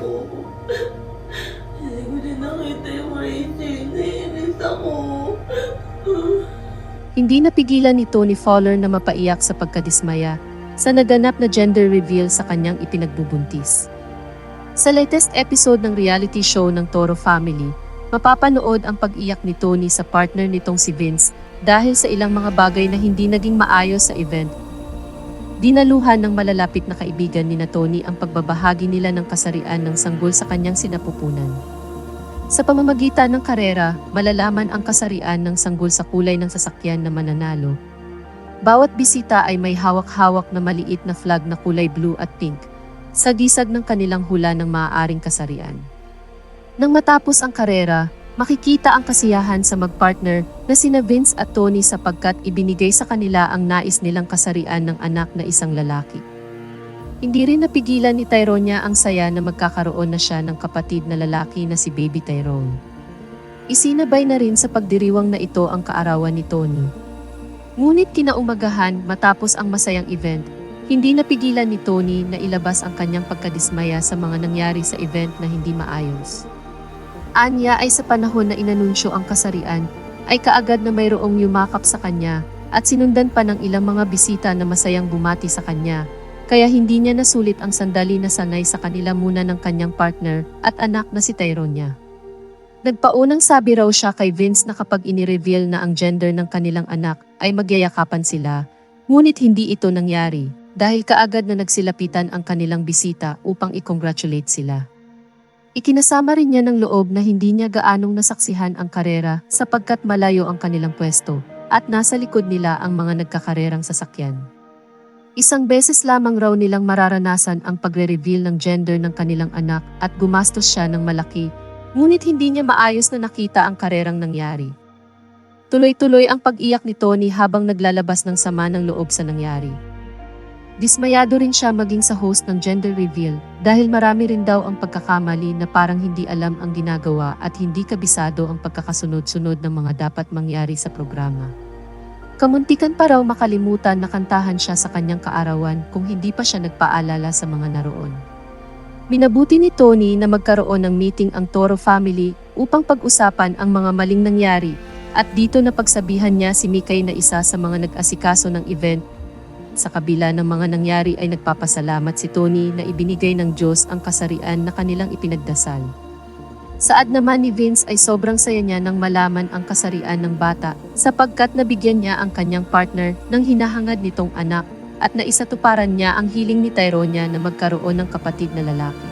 ako. Hindi ko din nakita yung rating. Naiinis ako. Hindi napigilan ni Tony Fowler na mapaiyak sa pagkadismaya sa naganap na gender reveal sa kanyang ipinagbubuntis. Sa latest episode ng reality show ng Toro Family, mapapanood ang pag-iyak ni Tony sa partner nitong si Vince dahil sa ilang mga bagay na hindi naging maayos sa event Dinaluhan ng malalapit na kaibigan ni na Tony ang pagbabahagi nila ng kasarian ng sanggol sa kanyang sinapupunan. Sa pamamagitan ng karera, malalaman ang kasarian ng sanggol sa kulay ng sasakyan na mananalo. Bawat bisita ay may hawak-hawak na maliit na flag na kulay blue at pink, sa gisag ng kanilang hula ng maaaring kasarian. Nang matapos ang karera, makikita ang kasiyahan sa magpartner na sina Vince at Tony sapagkat ibinigay sa kanila ang nais nilang kasarian ng anak na isang lalaki. Hindi rin napigilan ni Tyronia ang saya na magkakaroon na siya ng kapatid na lalaki na si Baby Tyrone. Isinabay na rin sa pagdiriwang na ito ang kaarawan ni Tony. Ngunit kinaumagahan matapos ang masayang event, hindi napigilan ni Tony na ilabas ang kanyang pagkadismaya sa mga nangyari sa event na hindi maayos. Anya ay sa panahon na inanunsyo ang kasarian, ay kaagad na mayroong yumakap sa kanya at sinundan pa ng ilang mga bisita na masayang bumati sa kanya, kaya hindi niya nasulit ang sandali na sanay sa kanila muna ng kanyang partner at anak na si Tyronia. Nagpaunang sabi raw siya kay Vince na kapag inireveal na ang gender ng kanilang anak ay magyayakapan sila, ngunit hindi ito nangyari dahil kaagad na nagsilapitan ang kanilang bisita upang i-congratulate sila. Ikinasama rin niya ng loob na hindi niya gaanong nasaksihan ang karera sapagkat malayo ang kanilang pwesto at nasa likod nila ang mga nagkakarerang sasakyan. Isang beses lamang raw nilang mararanasan ang pagre-reveal ng gender ng kanilang anak at gumastos siya ng malaki, ngunit hindi niya maayos na nakita ang karerang nangyari. Tuloy-tuloy ang pag-iyak ni Tony habang naglalabas ng sama ng loob sa nangyari. Dismayado rin siya maging sa host ng gender reveal dahil marami rin daw ang pagkakamali na parang hindi alam ang ginagawa at hindi kabisado ang pagkakasunod-sunod ng mga dapat mangyari sa programa. Kamuntikan pa raw makalimutan na kantahan siya sa kanyang kaarawan kung hindi pa siya nagpaalala sa mga naroon. Minabuti ni Tony na magkaroon ng meeting ang Toro family upang pag-usapan ang mga maling nangyari at dito na pagsabihan niya si Mikay na isa sa mga nag-asikaso ng event sa kabila ng mga nangyari ay nagpapasalamat si Tony na ibinigay ng Diyos ang kasarian na kanilang ipinagdasal. Saad naman ni Vince ay sobrang saya niya nang malaman ang kasarian ng bata sapagkat nabigyan niya ang kanyang partner ng hinahangad nitong anak at naisatuparan niya ang hiling ni Tyronia na magkaroon ng kapatid na lalaki.